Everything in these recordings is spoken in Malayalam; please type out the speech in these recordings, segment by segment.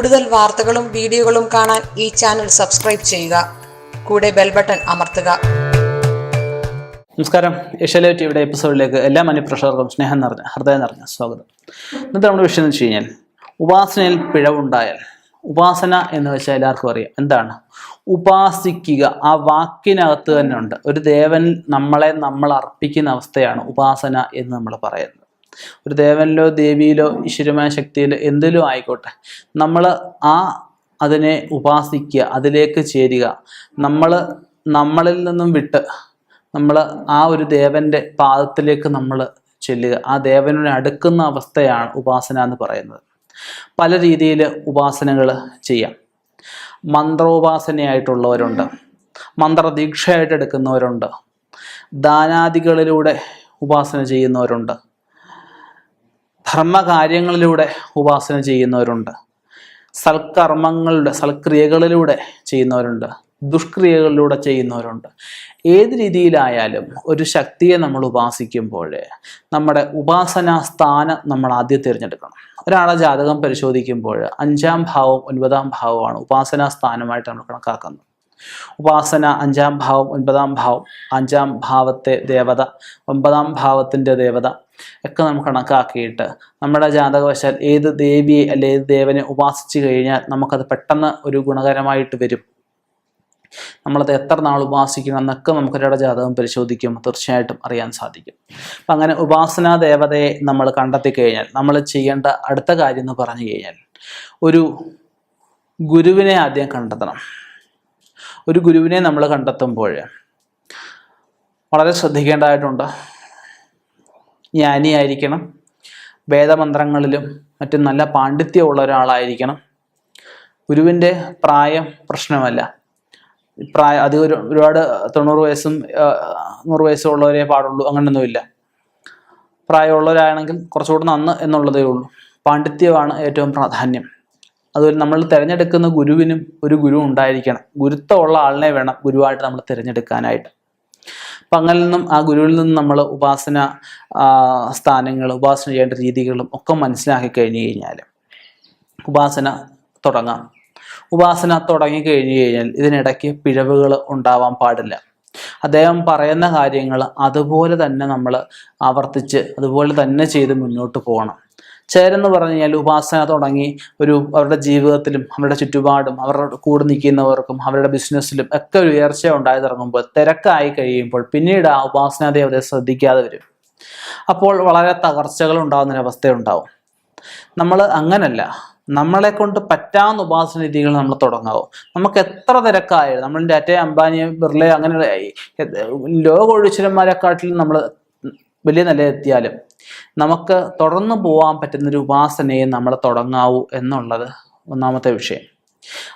കൂടുതൽ വാർത്തകളും വീഡിയോകളും കാണാൻ ഈ ചാനൽ സബ്സ്ക്രൈബ് ചെയ്യുക. കൂടെ ബെൽ ബട്ടൺ അമർത്തുക. നമസ്കാരം. ഏഷ്യാലേ ടിവിയുടെ എപ്പിസോഡിലേക്ക് എല്ലാ മനുപ്രഷർക്കും സ്നേഹം നിറഞ്ഞ ഹൃദയം നിറഞ്ഞ സ്വാഗതം. ഇന്നത്തെ നമ്മുടെ വിഷയം എന്ന് വെച്ച് കഴിഞ്ഞാൽ ഉപാസനയിൽ പിഴവുണ്ടായാൽ ഉപാസന എന്ന് വെച്ചാൽ എല്ലാവർക്കും അറിയാം. എന്താണ്? ഉപാസിക്കുക. ആ വാക്കിനകത്ത് തന്നെ ഉണ്ട്. ഒരു ദേവൻ നമ്മളെ നമ്മൾ അർപ്പിക്കുന്ന അവസ്ഥയാണ് ഉപാസന എന്ന് നമ്മൾ പറയുന്നത്. ഒരു ദേവനിലോ ദേവിയിലോ ഈശ്വരമായ ശക്തിയിലോ എന്തിലും ആയിക്കോട്ടെ. നമ്മൾ ആ അതിനെ ഉപാസിക്കുക അതിലേക്ക് ചേരുക. നമ്മൾ നമ്മളിൽ നിന്നും വിട്ട് നമ്മൾ ആ ഒരു ദേവന്റെ പാദത്തിലേക്ക് നമ്മൾ ചെല്ലുക. ആ ദേവനോട് അടുക്കുന്ന അവസ്ഥയാണ് ഉപാസന എന്ന് പറയുന്നത്. പല രീതിയിൽ ഉപാസനകൾ ചെയ്യാം. മന്ത്രോപാസനയായിട്ടുള്ളവരുണ്ട്. മന്ത്രദീക്ഷയായിട്ട് എടുക്കുന്നവരുണ്ട്. ദാനാദികളിലൂടെ ഉപാസന ചെയ്യുന്നവരുണ്ട്. ധർമ്മകാര്യങ്ങളിലൂടെ ഉപാസന ചെയ്യുന്നവരുണ്ട്. സൽക്കർമ്മങ്ങളുടെ സൽക്രിയകളിലൂടെ ചെയ്യുന്നവരുണ്ട്. ദുഷ്ക്രിയകളിലൂടെ ചെയ്യുന്നവരുണ്ട്. ഏത് രീതിയിലായാലും ഒരു ശക്തിയെ നമ്മൾ ഉപാസിക്കുമ്പോൾ നമ്മുടെ ഉപാസനാ സ്ഥാനം നമ്മൾ ആദ്യം തിരഞ്ഞെടുക്കണം. ഒരാളെ ജാതകം പരിശോധിക്കുമ്പോൾ അഞ്ചാം ഭാവം ഒൻപതാം ഭാവമാണ് ഉപാസനാ സ്ഥാനമായിട്ട് നമ്മൾ കണക്കാക്കുന്നത്. ഉപാസന അഞ്ചാം ഭാവം ഒൻപതാം ഭാവം അഞ്ചാം ഭാവത്തെ ദേവത ഒമ്പതാം ഭാവത്തിന്റെ ദേവത ഒക്കെ നമുക്ക് കണക്കാക്കിയിട്ട് നമ്മുടെ ജാതകവശാൽ ഏത് ദേവിയെ അല്ലെ ഏത് ദേവനെ ഉപാസിച്ചു കഴിഞ്ഞാൽ നമുക്കത് പെട്ടെന്ന് ഒരു ഗുണകരമായിട്ട് വരും. നമ്മളത് എത്ര നാൾ ഉപാസിക്കണം എന്നൊക്കെ നമുക്കൊരാളുടെ ജാതകം പരിശോധിക്കും തീർച്ചയായിട്ടും അറിയാൻ സാധിക്കും. അപ്പം അങ്ങനെ ഉപാസനാ ദേവതയെ നമ്മൾ കണ്ടെത്തി കഴിഞ്ഞാൽ നമ്മൾ ചെയ്യേണ്ട അടുത്ത കാര്യം എന്ന് പറഞ്ഞു കഴിഞ്ഞാൽ ഒരു ഗുരുവിനെ ആദ്യം കണ്ടെത്തണം. ഒരു ഗുരുവിനെ നമ്മൾ കണ്ടെത്തുമ്പോൾ വളരെ ശ്രദ്ധിക്കേണ്ടതായിട്ടുണ്ട്. ജ്ഞാനിയായിരിക്കണം. വേദമന്ത്രങ്ങളിലും മറ്റും നല്ല പാണ്ഡിത്യമുള്ള ഒരാളായിരിക്കണം ഗുരുവിന്റെ പ്രായം പ്രശ്നമല്ല. പ്രായ അത് ഒരു ഒരുപാട് തൊണ്ണൂറ് വയസ്സും നൂറ് വയസ്സും ഉള്ളവരെ പാടുള്ളൂ അങ്ങനെയൊന്നുമില്ല പ്രായമുള്ളവരാണെങ്കിൽ കുറച്ചുകൂടെ നന്ന് എന്നുള്ളതേ ഉള്ളൂ. പാണ്ഡിത്യമാണ് ഏറ്റവും പ്രാധാന്യം. അതുപോലെ നമ്മൾ തിരഞ്ഞെടുക്കുന്ന ഗുരുവിനും ഒരു ഗുരു ഉണ്ടായിരിക്കണം. ഗുരുത്വമുള്ള ആളിനെ വേണം ഗുരുവായിട്ട് നമ്മൾ തിരഞ്ഞെടുക്കാനായിട്ട്. അപ്പം അങ്ങനെ നിന്നും ആ ഗുരുവിൽ നിന്നും നമ്മൾ ഉപാസന സ്ഥാനങ്ങൾ ഉപാസന ചെയ്യേണ്ട രീതികളും ഒക്കെ മനസ്സിലാക്കി കഴിഞ്ഞു കഴിഞ്ഞാൽ ഉപാസന തുടങ്ങാം. ഉപാസന തുടങ്ങി കഴിഞ്ഞു കഴിഞ്ഞാൽ ഇതിനിടയ്ക്ക് പിഴവുകൾ ഉണ്ടാവാൻ പാടില്ല. അദ്ദേഹം പറയുന്ന കാര്യങ്ങൾ അതുപോലെ തന്നെ നമ്മൾ ആവർത്തിച്ച് അതുപോലെ തന്നെ ചെയ്ത് മുന്നോട്ട് പോകണം. ചേരെന്ന് പറഞ്ഞു കഴിഞ്ഞാൽ ഉപാസന തുടങ്ങി ഒരു അവരുടെ ജീവിതത്തിലും അവരുടെ ചുറ്റുപാടും അവരുടെ കൂടെ നിൽക്കുന്നവർക്കും അവരുടെ ബിസിനസ്സിലും ഒക്കെ ഒരു ഉയർച്ച ഉണ്ടായി തുടങ്ങുമ്പോൾ തിരക്കായി കഴിയുമ്പോൾ പിന്നീട് ആ ഉപാസന ദേവതയെ ശ്രദ്ധിക്കാതെ വരും. അപ്പോൾ വളരെ തകർച്ചകൾ ഉണ്ടാകുന്നൊരവസ്ഥ ഉണ്ടാവും. നമ്മൾ അങ്ങനല്ല. നമ്മളെ കൊണ്ട് പറ്റാവുന്ന ഉപാസന രീതികൾ നമ്മൾ തുടങ്ങാവും. നമുക്ക് എത്ര തിരക്കായാലും നമ്മൾ ഡാറ്റ അംബാനി ബിർള അങ്ങനെ ലോക ഒഴിച്ചരന്മാരെക്കാട്ടിലും നമ്മൾ വലിയ നിലയെത്തിയാലും നമുക്ക് തുടർന്ന് പോകാൻ പറ്റുന്നൊരു ഉപാസനയെ നമ്മൾ തുടങ്ങാവൂ എന്നുള്ളത് ഒന്നാമത്തെ വിഷയം.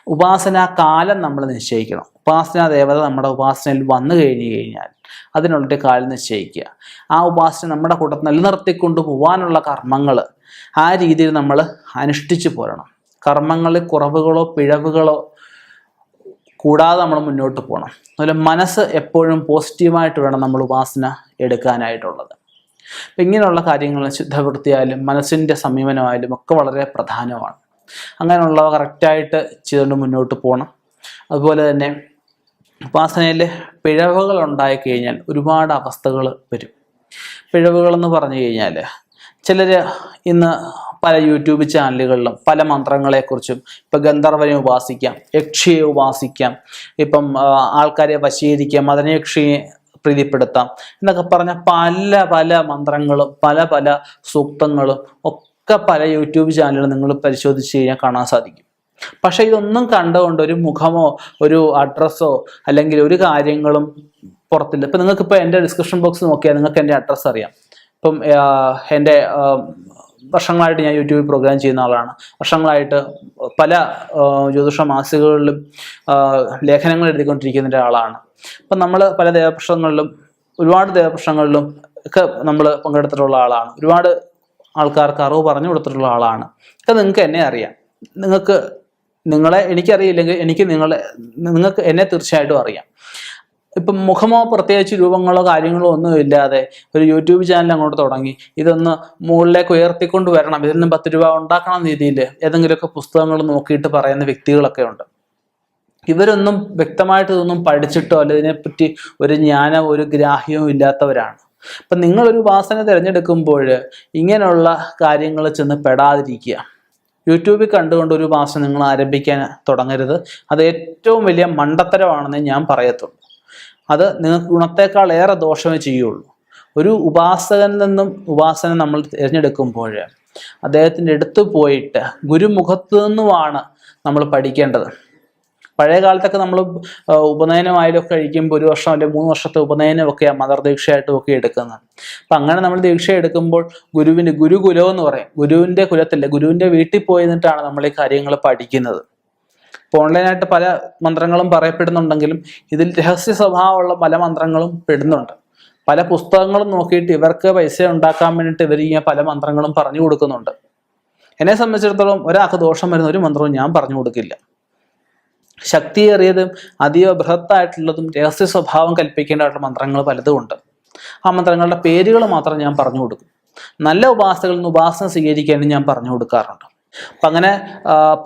ഉപാസന കാലം നമ്മൾ നിശ്ചയിക്കണം. ഉപാസന ദേവത നമ്മുടെ ഉപാസനയിൽ വന്നു കഴിഞ്ഞു കഴിഞ്ഞാൽ അതിനുള്ളൊരു കാലം നിശ്ചയിക്കുക. ആ ഉപാസന നമ്മുടെ കൂട്ടത്തിൽ നിലനിർത്തിക്കൊണ്ട് പോകാനുള്ള കർമ്മങ്ങൾ ആ രീതിയിൽ നമ്മൾ അനുഷ്ഠിച്ചു പോരണം. കർമ്മങ്ങളിൽ കുറവുകളോ പിഴവുകളോ കൂടാതെ നമ്മൾ മുന്നോട്ട് പോകണം അതുപോലെ മനസ്സ് എപ്പോഴും പോസിറ്റീവായിട്ട് വേണം നമ്മൾ ഉപാസന എടുക്കാനായിട്ടുള്ളത്. അപ്പം ഇങ്ങനെയുള്ള കാര്യങ്ങൾ ശുദ്ധവൃത്തിയായാലും മനസ്സിന്റെ സമീപനമായാലും ഒക്കെ വളരെ പ്രധാനമാണ്. അങ്ങനെയുള്ളവ കറക്റ്റായിട്ട് ചെയ്തുകൊണ്ട് മുന്നോട്ട് പോകണം അതുപോലെ തന്നെ ഉപാസനയിൽ പിഴവുകൾ ഉണ്ടായി കഴിഞ്ഞാൽ ഒരുപാട് അവസ്ഥകൾ വരും. പിഴവുകളെന്ന് പറഞ്ഞു കഴിഞ്ഞാൽ ചിലർ ഇന്ന് പല യൂട്യൂബ് ചാനലുകളിലും പല മന്ത്രങ്ങളെക്കുറിച്ചും ഇപ്പം ഗന്ധർവനെ ഉപാസിക്കാം യക്ഷിയെ ഉപാസിക്കാം ഇപ്പം ആൾക്കാരെ വശീകരിക്കാം മദനയക്ഷിയെ പ്രീതിപ്പെടുത്താം എന്നൊക്കെ പറഞ്ഞ പല പല മന്ത്രങ്ങളും പല പല സൂക്തങ്ങളും ഒക്കെ പല യൂട്യൂബ് ചാനലുകളും നിങ്ങൾ പരിശോധിച്ച് കഴിഞ്ഞാൽ കാണാൻ സാധിക്കും. പക്ഷെ ഇതൊന്നും കണ്ടുകൊണ്ട് ഒരു മുഖമോ ഒരു അഡ്രസ്സോ അല്ലെങ്കിൽ ഒരു കാര്യങ്ങളും പുറത്തില്ല. ഇപ്പം നിങ്ങൾക്ക് ഇപ്പോൾ എന്റെ ഡിസ്ക്രിപ്ഷൻ ബോക്സ് നോക്കിയാൽ നിങ്ങൾക്ക് എന്റെ അഡ്രസ്സ് അറിയാം. ഇപ്പം എന്റെ വർഷങ്ങളായിട്ട് ഞാൻ യൂട്യൂബിൽ പ്രോഗ്രാം ചെയ്യുന്ന ആളാണ്. വർഷങ്ങളായിട്ട് പല ജ്യോതിഷ മാസികകളിലും ലേഖനങ്ങൾ എഴുതിക്കൊണ്ടിരിക്കുന്ന ഒരാളാണ്. അപ്പം നമ്മൾ പല ദേവപ്രശ്നങ്ങളിലും ഒരുപാട് ദേവപ്രശ്നങ്ങളിലും ഒക്കെ നമ്മൾ പങ്കെടുത്തിട്ടുള്ള ആളാണ്. ഒരുപാട് ആൾക്കാർക്ക് അറിവ് പറഞ്ഞു കൊടുത്തിട്ടുള്ള ആളാണ്. ഒക്കെ നിങ്ങൾക്ക് എന്നെ അറിയാം. നിങ്ങൾക്ക് നിങ്ങളെ എനിക്കറിയില്ലെങ്കിൽ എനിക്ക് നിങ്ങളെ നിങ്ങൾക്ക് എന്നെ തീർച്ചയായിട്ടും അറിയാം. ഇപ്പം മുഖമോ പ്രത്യേകിച്ച് രൂപങ്ങളോ കാര്യങ്ങളോ ഒന്നും ഇല്ലാതെ ഒരു യൂട്യൂബ് ചാനൽ അങ്ങോട്ട് തുടങ്ങി. ഇതൊന്ന് മുകളിലേക്ക് ഉയർത്തിക്കൊണ്ട് വരണം. ഇതിൽ നിന്ന് പത്ത് രൂപ ഉണ്ടാക്കണം രീതിയിൽ ഏതെങ്കിലുമൊക്കെ പുസ്തകങ്ങൾ നോക്കിയിട്ട് പറയുന്ന വ്യക്തികളൊക്കെ ഉണ്ട്. ഇവരൊന്നും വ്യക്തമായിട്ട് ഇതൊന്നും പഠിച്ചിട്ടോ അല്ല ഇതിനെപ്പറ്റി ഒരു ജ്ഞാനമോ ഒരു ഗ്രാഹ്യവും ഇല്ലാത്തവരാണ്. അപ്പം നിങ്ങളൊരു വാസന തിരഞ്ഞെടുക്കുമ്പോൾ ഇങ്ങനെയുള്ള കാര്യങ്ങൾ ചെന്ന് പെടാതിരിക്കുക. യൂട്യൂബിൽ കണ്ടുകൊണ്ട് ഒരു വാസന നിങ്ങൾ ആരംഭിക്കാൻ തുടങ്ങരുത്. അത് ഏറ്റവും വലിയ മണ്ടത്തരമാണെന്ന് ഞാൻ പറയത്തുള്ളൂ. അത് നിങ്ങൾക്ക് ഗുണത്തേക്കാൾ ഏറെ ദോഷമേ ചെയ്യുള്ളൂ. ഒരു ഉപാസകനിൽ നിന്നും ഉപാസന നമ്മൾ തിരഞ്ഞെടുക്കുമ്പോൾ അദ്ദേഹത്തിന്റെ അടുത്ത് പോയിട്ട് ഗുരുമുഖത്ത് നിന്നുമാണ് നമ്മൾ പഠിക്കേണ്ടത്. പഴയ കാലത്തൊക്കെ നമ്മൾ ഉപനയനമായാലൊക്കെ കഴിക്കുമ്പോൾ ഒരു വർഷം അല്ലെങ്കിൽ മൂന്ന് വർഷത്തെ ഉപനയനമൊക്കെയാണ് മദർദീക്ഷയായിട്ടും ഒക്കെ എടുക്കുന്നത്. അപ്പം അങ്ങനെ നമ്മൾ ദീക്ഷ എടുക്കുമ്പോൾ ഗുരുവിന്റെ ഗുരുകുലം എന്ന് പറയും. ഗുരുവിന്റെ കുലത്തില്ല ഗുരുവിന്റെ വീട്ടിൽ പോയി നിന്നിട്ടാണ് നമ്മൾ ഈ കാര്യങ്ങൾ പഠിക്കുന്നത്. ഇപ്പോൾ ഓൺലൈനായിട്ട് പല മന്ത്രങ്ങളും പറയപ്പെടുന്നുണ്ടെങ്കിലും ഇതിൽ രഹസ്യ സ്വഭാവമുള്ള പല മന്ത്രങ്ങളും പെടുന്നുണ്ട്. പല പുസ്തകങ്ങളും നോക്കിയിട്ട് ഇവർക്ക് പൈസ ഉണ്ടാക്കാൻ വേണ്ടിയിട്ട് ഇവർ ഈ പല മന്ത്രങ്ങളും പറഞ്ഞു കൊടുക്കുന്നുണ്ട്. എന്നെ സംബന്ധിച്ചിടത്തോളം ഒരാൾക്ക് ദോഷം വരുന്ന ഒരു മന്ത്രവും ഞാൻ പറഞ്ഞു കൊടുക്കില്ല. ശക്തിയേറിയതും അതീവ ബൃഹത്തായിട്ടുള്ളതും രഹസ്യ സ്വഭാവം കൽപ്പിക്കേണ്ടതായിട്ടുള്ള മന്ത്രങ്ങൾ പലതും ഉണ്ട്. ആ മന്ത്രങ്ങളുടെ പേരുകൾ മാത്രം ഞാൻ പറഞ്ഞു കൊടുക്കും. നല്ല ഉപാസകളിൽ നിന്ന് ഉപാസന സ്വീകരിക്കാനും ഞാൻ പറഞ്ഞു കൊടുക്കാറുണ്ട്. അപ്പം അങ്ങനെ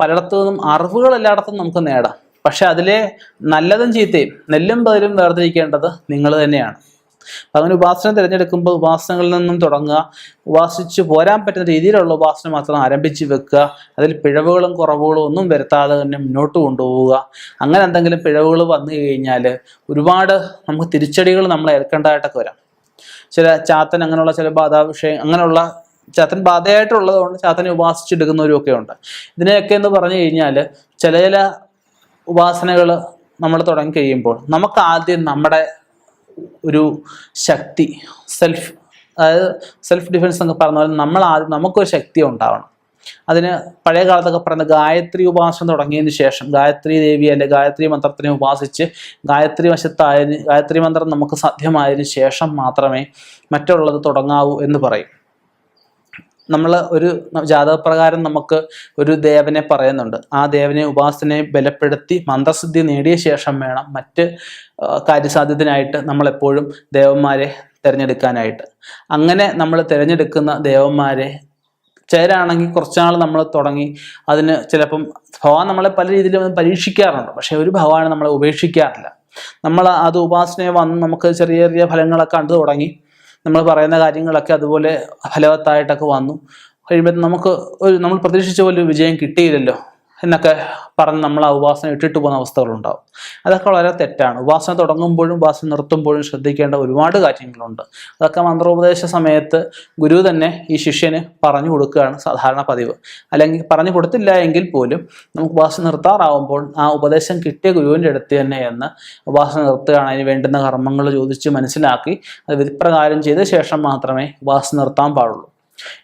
പലയിടത്തു നിന്നും അറിവുകൾ എല്ലായിടത്തും നമുക്ക് നേടാം. പക്ഷെ അതിലെ നല്ലതും ചീത്തയും നെല്ലും പതിലും വേർതിരിക്കേണ്ടത് നിങ്ങൾ തന്നെയാണ്. അപ്പം അങ്ങനെ ഉപാസന തിരഞ്ഞെടുക്കുമ്പോൾ ഉപാസനകളിൽ നിന്നും തുടങ്ങുക ഉപാസിച്ച് പോരാൻ പറ്റുന്ന രീതിയിലുള്ള ഉപാസന മാത്രം ആരംഭിച്ച് വെക്കുക അതിൽ പിഴവുകളും കുറവുകളും ഒന്നും വരുത്താതെ തന്നെ മുന്നോട്ട് കൊണ്ടുപോവുക. അങ്ങനെ എന്തെങ്കിലും പിഴവുകൾ വന്നു കഴിഞ്ഞാൽ ഒരുപാട് നമുക്ക് തിരിച്ചടികൾ നമ്മൾ ഏൽക്കേണ്ടതായിട്ടൊക്കെ വരാം. ചില ചാത്തൻ അങ്ങനെയുള്ള ചില ബാധാവിഷയം അങ്ങനെയുള്ള ചാത്തൻ ബാധയായിട്ടുള്ളത് കൊണ്ട് ചാത്തനെ ഉപാസിച്ചെടുക്കുന്നവരുമൊക്കെ ഉണ്ട് ഇതിനെയൊക്കെ എന്ന് പറഞ്ഞു കഴിഞ്ഞാൽ ചില ചില ഉപാസനകൾ നമ്മൾ തുടങ്ങി കഴിയുമ്പോൾ നമുക്ക് ആദ്യം നമ്മുടെ ഒരു ശക്തി സെൽഫ് അതായത് സെൽഫ് ഡിഫെൻസ് എന്നൊക്കെ പറഞ്ഞ പോലെ നമ്മൾ ആദ്യം നമുക്കൊരു ശക്തി ഉണ്ടാവണം. അതിന് പഴയ കാലത്തൊക്കെ പറയുന്ന ഗായത്രി ഉപാസനം തുടങ്ങിയതിന് ശേഷം ഗായത്രി ദേവി അല്ലെ ഗായത്രി മന്ത്രത്തിനെ ഉപാസിച്ച് ഗായത്രി വശത്തായതിന് ഗായത്രി മന്ത്രം നമുക്ക് സാധ്യമായതിനു ശേഷം മാത്രമേ മറ്റുള്ളത് തുടങ്ങാവൂ എന്ന് പറയും. നമ്മൾ ഒരു ജാതകപ്രകാരം നമുക്ക് ഒരു ദേവനെ പറയുന്നുണ്ട്. ആ ദേവനെ ഉപാസനയെ ബലപ്പെടുത്തി മന്ത്രസിദ്ധി നേടിയ ശേഷം വേണം മറ്റ് കാര്യസാധ്യത്തിനായിട്ട് നമ്മൾ എപ്പോഴും ദേവന്മാരെ തിരഞ്ഞെടുക്കാനായിട്ട്. അങ്ങനെ നമ്മൾ തിരഞ്ഞെടുക്കുന്ന ദേവന്മാരെ ചേരാണെങ്കിൽ കുറച്ചാൾ നമ്മൾ തുടങ്ങി അതിന് ചിലപ്പം ഭഗവാൻ നമ്മളെ പല രീതിയിലും പരീക്ഷിക്കാറുണ്ട്. പക്ഷെ ഒരു ഭഗവാൻ നമ്മളെ ഉപേക്ഷിക്കാറില്ല. നമ്മൾ അത് ഉപാസനയെ വന്ന് നമുക്ക് ചെറിയ ചെറിയ ഫലങ്ങളൊക്കെ കണ്ടു തുടങ്ങി നമ്മൾ പറയുന്ന കാര്യങ്ങളൊക്കെ അതുപോലെ ഫലവത്തായിട്ടൊക്കെ വന്നു. കഴിയുമ്പോൾ നമുക്ക് ഒരു നമ്മൾ പ്രതീക്ഷിച്ച പോലെ ഒരു വിജയം കിട്ടിയില്ലല്ലോ. എന്നൊക്കെ പറഞ്ഞ് നമ്മൾ ആ ഉപാസന ഇട്ടിട്ട് പോകുന്ന അവസ്ഥകളുണ്ടാവും. അതൊക്കെ വളരെ തെറ്റാണ്. ഉപാസന തുടങ്ങുമ്പോഴും ഉപാസന നിർത്തുമ്പോഴും ശ്രദ്ധിക്കേണ്ട ഒരുപാട് കാര്യങ്ങളുണ്ട്. അതൊക്കെ മന്ത്രോപദേശ സമയത്ത് ഗുരു തന്നെ ഈ ശിഷ്യന് പറഞ്ഞു കൊടുക്കുകയാണ് സാധാരണ പതിവ്. അല്ലെങ്കിൽ പറഞ്ഞു കൊടുത്തില്ല എങ്കിൽ പോലും നമുക്ക് ഉപാസന നിർത്താറാവുമ്പോൾ ആ ഉപദേശം കിട്ടിയ ഗുരുവിന്റെ അടുത്ത് തന്നെ എന്ന് ഉപാസന നിർത്തുകയാണ്. അതിന് വേണ്ടുന്ന കർമ്മങ്ങൾ ചോദിച്ച് മനസ്സിലാക്കി അത് വിധിപ്രകാരം ചെയ്ത ശേഷം മാത്രമേ ഉപാസന നിർത്താൻ പാടുള്ളൂ.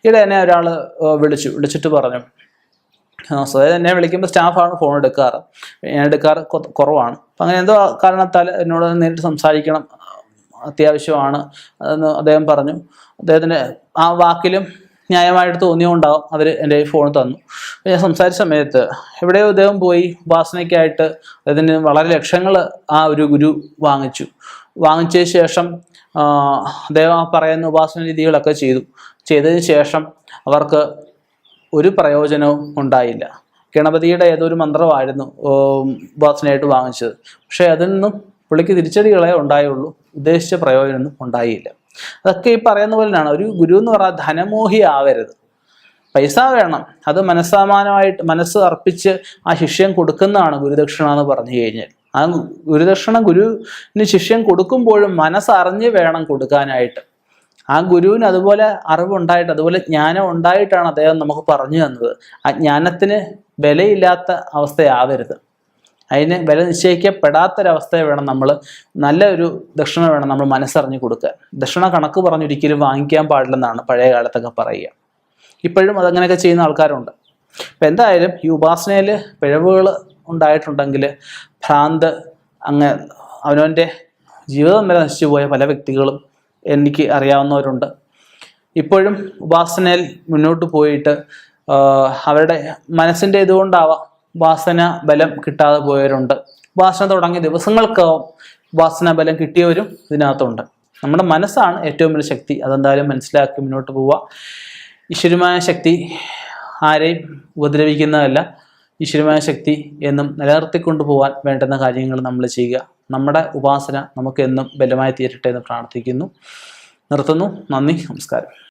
ഇവിടെ തന്നെ ഒരാൾ വിളിച്ചു. വിളിച്ചിട്ട് പറഞ്ഞു സ്വയം എന്നെ വിളിക്കുമ്പോൾ സ്റ്റാഫാണ് ഫോൺ എടുക്കാറ്. ഞാൻ എടുക്കാറ് കുറവാണ്. അപ്പം അങ്ങനെ എന്തോ കാരണത്താൽ എന്നോട് നേരിട്ട് സംസാരിക്കണം അത്യാവശ്യമാണ് അതെന്ന് അദ്ദേഹം പറഞ്ഞു. അദ്ദേഹത്തിന് ആ വാക്കിലും ന്യായമായിട്ട് തോന്നിയുണ്ടാവും അവർ എന്റെ ഫോൺ തന്നു. ഞാൻ സംസാരിച്ച സമയത്ത് എവിടെയോ അദ്ദേഹം പോയി ഉപാസനയ്ക്കായിട്ട് അദ്ദേഹത്തിന് വളരെ ലക്ഷങ്ങൾ ആ ഒരു ഗുരു വാങ്ങിച്ചു. വാങ്ങിച്ച ശേഷം അദ്ദേഹം ആ പറയുന്ന ഉപാസന രീതികളൊക്കെ ചെയ്തു. ചെയ്തതിന് ശേഷം അവർക്ക് ഒരു പ്രയോജനവും ഉണ്ടായില്ല. ഗണപതിയുടെ ഏതൊരു മന്ത്രമായിരുന്നു ഉപാസനയായിട്ട് വാങ്ങിച്ചത്. പക്ഷേ അതിൽ നിന്നും പുള്ളിക്ക് തിരിച്ചടികളെ ഉണ്ടായുള്ളൂ. ഉദ്ദേശിച്ച പ്രയോജനമൊന്നും ഉണ്ടായില്ല. അതൊക്കെ ഈ പറയുന്ന പോലെയാണ്. ഒരു ഗുരു എന്ന് പറഞ്ഞാൽ ധനമോഹി ആവരുത്. പൈസ വേണം. അത് മനസ്സമാനമായിട്ട് മനസ്സ് അർപ്പിച്ച് ആ ശിഷ്യം കൊടുക്കുന്നതാണ് ഗുരുദക്ഷിണ എന്ന് പറഞ്ഞു കഴിഞ്ഞാൽ. ആ ഗുരുദക്ഷിണ ഗുരുവിന് ശിഷ്യം കൊടുക്കുമ്പോഴും മനസ്സറിഞ്ഞ് വേണം കൊടുക്കാനായിട്ട്. ആ ഗുരുവിന് അതുപോലെ അറിവുണ്ടായിട്ട് അതുപോലെ ജ്ഞാനം ഉണ്ടായിട്ടാണ് അദ്ദേഹം നമുക്ക് പറഞ്ഞു തന്നത്. ആ ജ്ഞാനത്തിന് വിലയില്ലാത്ത അവസ്ഥയാവരുത്. അതിന് വില നിശ്ചയിക്കപ്പെടാത്തൊരവസ്ഥയെ വേണം നമ്മൾ നല്ല ഒരു ദക്ഷിണ വേണം നമ്മൾ മനസ്സറിഞ്ഞ് കൊടുക്കുക. ദക്ഷിണ കണക്ക് പറഞ്ഞൊരിക്കലും വാങ്ങിക്കാൻ പാടില്ലെന്നാണ് പഴയ കാലത്തൊക്കെ പറയുക. ഇപ്പോഴും അതങ്ങനെയൊക്കെ ചെയ്യുന്ന ആൾക്കാരുണ്ട്. അപ്പം എന്തായാലും ഈ ഉപാസനയിൽ പിഴവുകൾ ഉണ്ടായിട്ടുണ്ടെങ്കിൽ ഭ്രാന്ത് അങ്ങ് അവനവന്റെ ജീവിതം വരെ നശിച്ചു പോയ പല വ്യക്തികളും എനിക്ക് അറിയാവുന്നവരുണ്ട്. ഇപ്പോഴും ഉപാസനയിൽ മുന്നോട്ട് പോയിട്ട് അവരുടെ മനസ്സിന്റെ ഇതുകൊണ്ടാവാം ഉപാസന ബലം കിട്ടാതെ പോയവരുണ്ട്. ഉപാസന തുടങ്ങിയ ദിവസങ്ങൾക്കാവും വാസന ബലം കിട്ടിയവരും ഇതിനകത്തുണ്ട്. നമ്മുടെ മനസ്സാണ് ഏറ്റവും വലിയ ശക്തി. അതെന്തായാലും മനസ്സിലാക്കി മുന്നോട്ട് പോവുക ഈശ്വരമായ ശക്തി ആരെയും ഉപദ്രവിക്കുന്നതല്ല. ഈശ്വരമായ ശക്തി എന്നും നിലനിർത്തിക്കൊണ്ടു പോകാൻ വേണ്ടുന്ന കാര്യങ്ങൾ നമ്മൾ ചെയ്യുക. നമ്മുടെ ഉപാസന നമുക്ക് എന്നും ബലമായി തീരട്ടെ എന്ന് പ്രാർത്ഥിക്കുന്നു. നിർത്തുന്നു. നന്ദി. നമസ്കാരം.